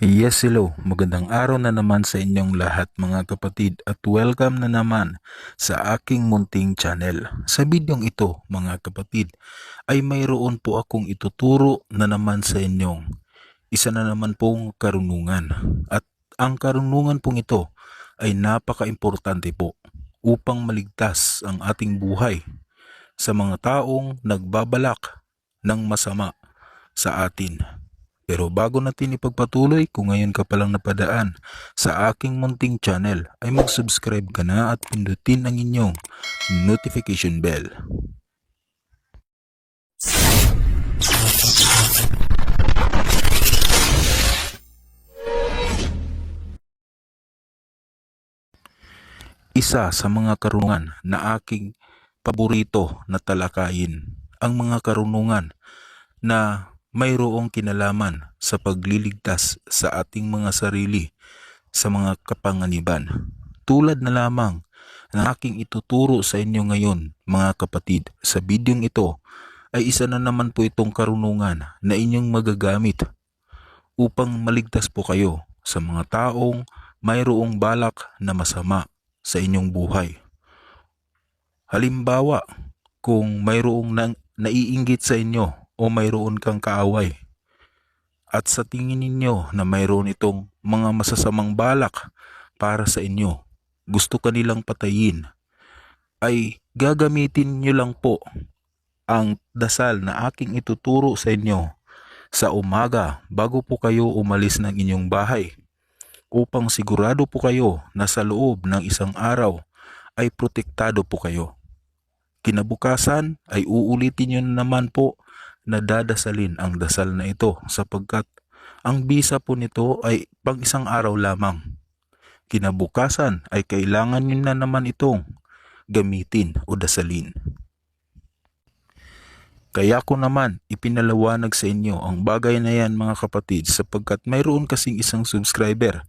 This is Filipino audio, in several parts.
Yes, hello. Magandang araw na naman sa inyong lahat mga kapatid at welcome na naman sa aking munting channel. Sa bidyong ito mga kapatid ay mayroon po akong ituturo na naman sa inyong isa na naman pong karunungan. At ang karunungan pong ito ay napaka-importante po upang maligtas ang ating buhay sa mga taong nagbabalak ng masama sa atin. Pero bago natin ipagpatuloy, kung ngayon ka palang napadaan sa aking munting channel, ay mag-subscribe ka na at pindutin ang inyong notification bell. Isa sa mga karunungan na aking paborito na talakayin, ang mga karunungan na mayroong kinalaman sa pagliligtas sa ating mga sarili sa mga kapanganiban. Tulad na lamang na aking ituturo sa inyo ngayon mga kapatid sa bidyong ito ay isa na naman po itong karunungan na inyong magagamit upang maligtas po kayo sa mga taong mayroong balak na masama sa inyong buhay. Halimbawa, kung mayroong nang, naiinggit sa inyo o mayroon kang kaaway at sa tingin ninyo na mayroon itong mga masasamang balak para sa inyo, gusto kanilang patayin, ay gagamitin nyo lang po ang dasal na aking ituturo sa inyo sa umaga bago po kayo umalis ng inyong bahay upang sigurado po kayo na sa loob ng isang araw ay protektado po kayo. Kinabukasan ay uulitin nyo na naman po na dadasalin ang dasal na ito sapagkat ang bisa po nito ay pang isang araw lamang. Kinabukasan ay kailangan nyo na naman itong gamitin o dasalin. Kaya ko naman ipinalawanag sa inyo ang bagay na yan mga kapatid sapagkat mayroon kasing isang subscriber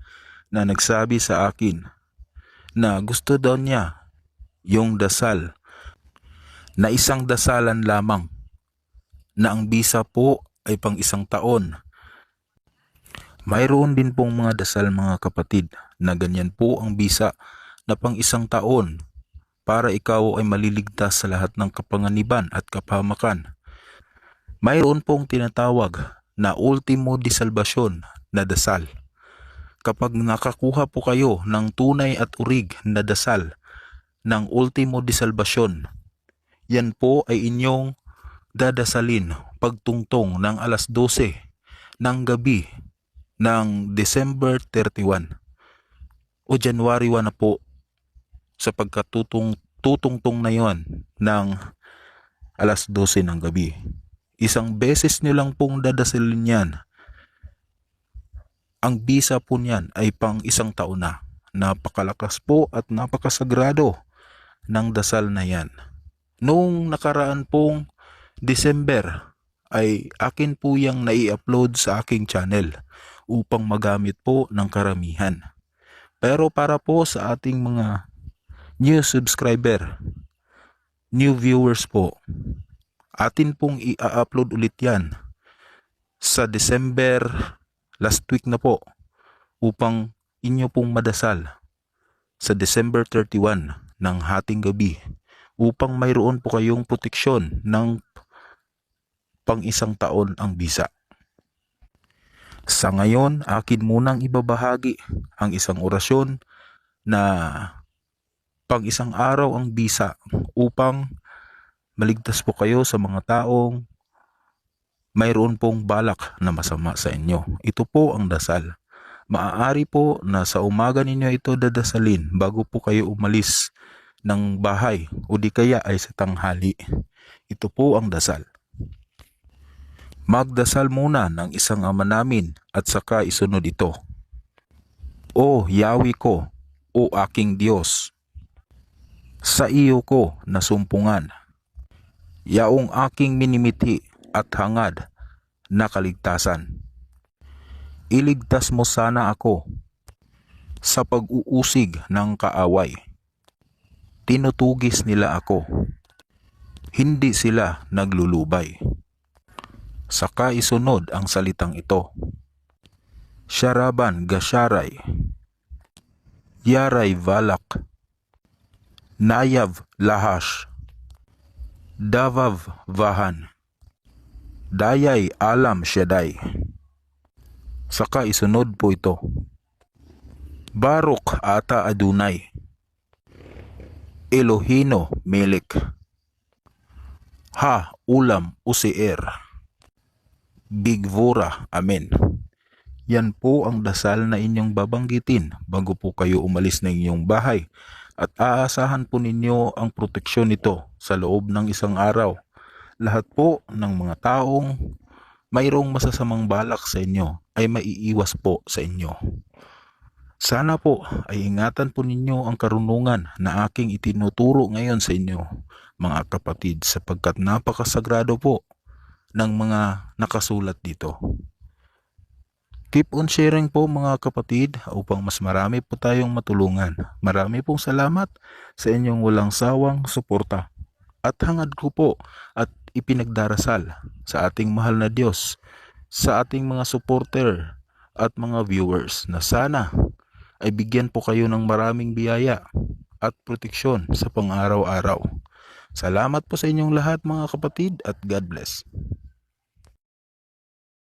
na nagsabi sa akin na gusto daw niya yung dasal na isang dasalan lamang na ang bisa po ay pang isang taon. Mayroon din pong mga dasal mga kapatid na ganyan po ang bisa na pang isang taon para ikaw ay maliligtas sa lahat ng kapanganiban at kapamakan. Mayroon pong tinatawag na ultimo di salvasyon na dasal. Kapag nakakuha po kayo ng tunay at urig na dasal ng ultimo di salvasyon, yan po ay inyong dadasalin pagtungtong ng alas 12 ng gabi ng December 31 o January 1 na po sapagkat tutong, tutungtong na yon ng alas 12 ng gabi. Isang beses nyo lang pong dadasalin yan. Ang bisa po niyan ay pang isang taon na. Napakalakas po at napakasagrado ng dasal na yan. Noong nakaraan pong December ay akin po yung nai-upload sa aking channel upang magamit po ng karamihan. Pero para po sa ating mga new subscriber, new viewers po, atin pong i-upload ulit yan sa December last week na po upang inyo pong madasal sa December 31 ng hating gabi upang mayroon po kayong proteksyon ng pang isang taon ang bisa. Sa ngayon, akin munang ibabahagi ang isang orasyon na pang isang araw ang bisa upang maligtas po kayo sa mga taong mayroon pong balak na masama sa inyo. Ito po ang dasal. Maaari po na sa umaga ninyo ito dadasalin bago po kayo umalis ng bahay o di kaya ay sa tanghali. Ito po ang dasal. Magdasal muna ng isang ama namin at saka isunod ito. O Yahweh ko, o aking Diyos, sa iyo ko nasumpungan, yaong aking minimiti at hangad na kaligtasan. Iligtas mo sana ako sa pag-uusig ng kaaway. Tinutugis nila ako. Hindi sila naglulubay. Saka isunod ang salitang ito. Sharaban Gasharay, Yaray Valak, Nayav Lahash, Davav Vahan, Dayay Alam Shaddai. Saka isunod po ito. Baruk Ata Adunay, Elohino Melik, Ha Ulam Usier, Bigvura Amen. Yan po ang dasal na inyong babanggitin bago po kayo umalis ng inyong bahay at aasahan po ninyo ang proteksyon nito sa loob ng isang araw. Lahat po ng mga taong mayroong masasamang balak sa inyo ay maiiwas po sa inyo. Sana po ay ingatan po ninyo ang karunungan na aking itinuturo ngayon sa inyo, mga kapatid, sapagkat napakasagrado po ng mga nakasulat dito. Keep on sharing po mga kapatid upang mas marami po tayong matulungan. Marami pong salamat sa inyong walang sawang suporta. At hangad ko po at ipinagdarasal sa ating mahal na Diyos, sa ating mga supporter at mga viewers na sana ay bigyan po kayo ng maraming biyaya at proteksyon sa pang-araw-araw. Salamat po sa inyong lahat mga kapatid at God bless.